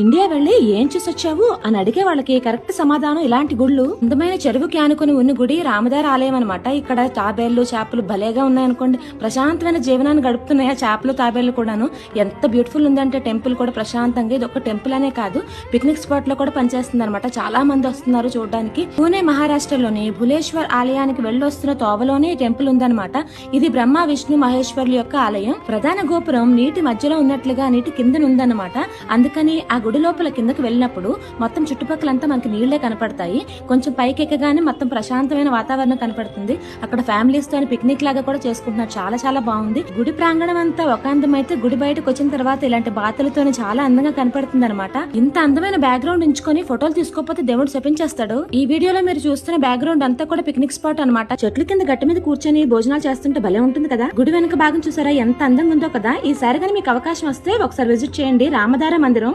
India వెళ్ళి ఏం చూసొచ్చావు అని అడిగే వాళ్ళకి కరెక్ట్ సమాధానం ఇలాంటి గుళ్ళు? అందమైన చెరువుకి ఆనుకుని ఉన్న గుడి రామదార ఆలయం అనమాట ఇక్కడ తాబేళ్ళు చేపలు భలేగా ఉన్నాయనుకోండి. ప్రశాంతమైన జీవనాన్ని గడుపుతున్నాయి ఆ చేపలు తాబేళ్ళు కూడాను. ఎంత బ్యూటిఫుల్ ఉందంటే టెంపుల్ కూడా ప్రశాంతంగా. ఇది ఒక టెంపుల్ అనే కాదు పిక్నిక్ స్పాట్లో కూడా పనిచేస్తుంది అనమాట చాలా మంది వస్తున్నారు చూడడానికి. పూణే మహారాష్ట్రలోని భులేశ్వర్ ఆలయానికి వెళ్ళొస్తున్న తోవలోనే ఈ టెంపుల్ ఉందన్నమాట ఇది బ్రహ్మ విష్ణు మహేశ్వర్ల యొక్క ఆలయం. ప్రధాన గోపురం నీటి మధ్యలో ఉన్నట్లుగా నీటి కిందన ఉందన్నమాట అందుకని ఆ గుడి లోపల కిందకి వెళ్ళినప్పుడు మొత్తం చుట్టుపక్కలంతా మనకి నీళ్ళే కనపడతాయి. కొంచెం పైకి ఎక్కగానే మొత్తం ప్రశాంతమైన వాతావరణం కనపడుతుంది. అక్కడ ఫ్యామిలీస్తో పిక్నిక్ లాగా కూడా చేసుకుంటున్నారు. చాలా చాలా బాగుంది. గుడి ప్రాంగణం అంతా ఒక అందం అయితే గుడి బయటకు వచ్చిన తర్వాత ఇలాంటి బాతులతో చాలా అందంగా కనపడుతుంది అనమాట ఇంత అందమైన బ్యాక్గ్రౌండ్ ఉంచుకొని ఫోటోలు తీసుకోకపోతే దేవుడు శపించేస్తాడు. ఈ వీడియోలో మీరు చూస్తున్న బ్యాక్గ్రౌండ్ అంతా కూడా పిక్నిక్ స్పాట్ అన్నమాట. చెట్ల కింద గట్టి మీద కూర్చొని భోజనాలు చేస్తుంటే భలే ఉంటుంది కదా? గుడి వెనక భాగం చూసారా? ఎంత అందంగా ఉందో కదా? ఈసారి కానీ మీకు అవకాశం వస్తే ఒకసారి విజిట్ చేయండి. రామదార మందిరం.